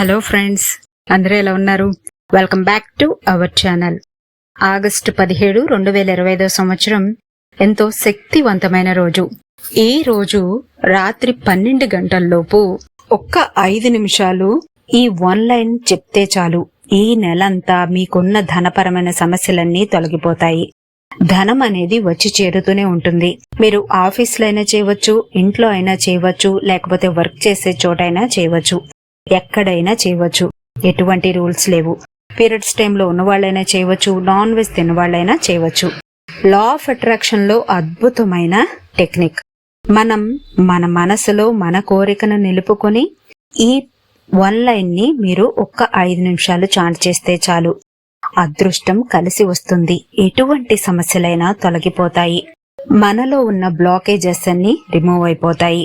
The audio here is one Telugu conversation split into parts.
హలో ఫ్రెండ్స్ అందరూ ఎలా ఉన్నారు? Welcome back to our channel. August పదిహేడు రెండు వేల ఇరవై ఐదో సంవత్సరం ఎంతో శక్తివంతమైన రోజు. ఈ రోజు రాత్రి పన్నెండు గంటల్లోపు ఒక్క ఐదు నిమిషాలు ఈ వన్ లైన్ చెప్తే చాలు. ఈ నెలంతా మీకున్న ధనపరమైన సమస్యలన్నీ తొలగిపోతాయి. ధనం అనేది వచ్చి చేరుతూనే ఉంటుంది. మీరు ఆఫీస్లో అయినా చేయవచ్చు ఇంట్లో అయినా చేయవచ్చు లేకపోతే వర్క్ చేసే చోటైనా చేయవచ్చు. ఎక్కడైనా చేయవచ్చు. ఎటువంటి రూల్స్ లేవు. పీరియడ్స్ టైంలో ఉన్న వాళ్ళైనా చేయవచ్చు. నాన్ వెజ్ తిన్న వాళ్ళైనా చేయవచ్చు. లా ఆఫ్ అట్రాక్షన్లో అద్భుతమైన టెక్నిక్. మనం మన మనసులో మన కోరికను నిలుపుకొని ఈ వన్ లైన్ని మీరు ఒక్క ఐదు నిమిషాలు చాంట్ చేస్తే చాలు. అదృష్టం కలిసి వస్తుంది. ఎటువంటి సమస్యలైనా తొలగిపోతాయి. మనలో ఉన్న బ్లాకేజెస్ అన్ని రిమూవ్ అయిపోతాయి.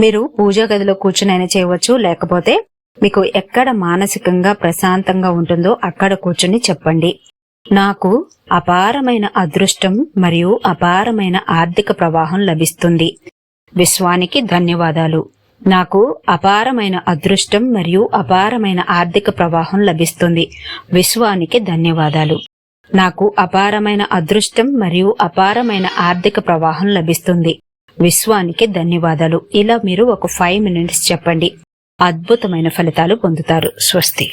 మీరు పూజా గదిలో కూర్చునైనా చేయవచ్చు లేకపోతే మీకు ఎక్కడ మానసికంగా ప్రశాంతంగా ఉంటుందో అక్కడ కూర్చుని చెప్పండి. నాకు అపారమైన అదృష్టం మరియు అపారమైన ఆర్థిక ప్రవాహం లభిస్తుంది. విశ్వానికి ధన్యవాదాలు. నాకు అపారమైన అదృష్టం మరియు అపారమైన ఆర్థిక ప్రవాహం లభిస్తుంది. విశ్వానికి ధన్యవాదాలు. నాకు అపారమైన అదృష్టం మరియు అపారమైన ఆర్థిక ప్రవాహం లభిస్తుంది. విశ్వానికి ధన్యవాదాలు. ఇలా మీరు ఒక ఫైవ్ మినిట్స్ చెప్పండి. అద్భుతమైన ఫలితాలు పొందుతారు. స్వస్తి.